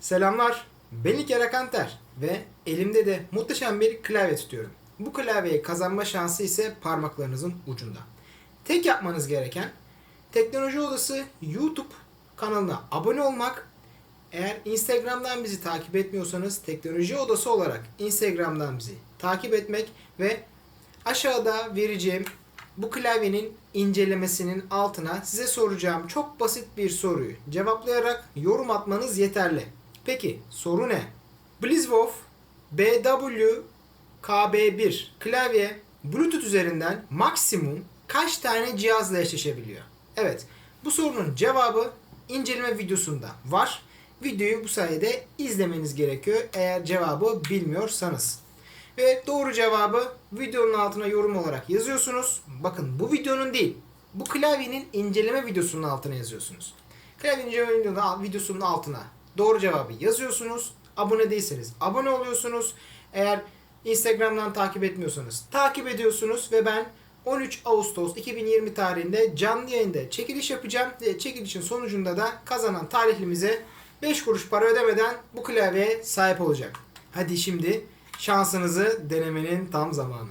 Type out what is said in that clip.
Selamlar, ben İlker Akanter ve elimde de muhteşem bir klavye tutuyorum. Bu klavyeyi kazanma şansı ise parmaklarınızın ucunda. Tek yapmanız gereken Teknoloji Odası YouTube kanalına abone olmak. Eğer Instagram'dan bizi takip etmiyorsanız Teknoloji Odası olarak Instagram'dan bizi takip etmek ve aşağıda vereceğim bu klavyenin incelemesinin altına size soracağım çok basit bir soruyu cevaplayarak yorum atmanız yeterli. Peki soru ne? Blizzwolf BW KB1 klavye Bluetooth üzerinden maksimum kaç tane cihazla eşleşebiliyor? Evet, bu sorunun cevabı inceleme videosunda var. Videoyu bu sayede izlemeniz gerekiyor eğer cevabı bilmiyorsanız. Ve doğru cevabı videonun altına yorum olarak yazıyorsunuz. Bakın bu videonun değil, bu klavyenin inceleme videosunun altına yazıyorsunuz. Klavyenin inceleme videosunun altına doğru cevabı yazıyorsunuz. Abone değilseniz abone oluyorsunuz. Eğer Instagram'dan takip etmiyorsanız takip ediyorsunuz ve ben 13 Ağustos 2020 tarihinde canlı yayında çekiliş yapacağım ve çekilişin sonucunda da kazanan tarihlimize 5 kuruş para ödemeden bu klavyeye sahip olacak. Hadi şimdi şansınızı denemenin tam zamanı.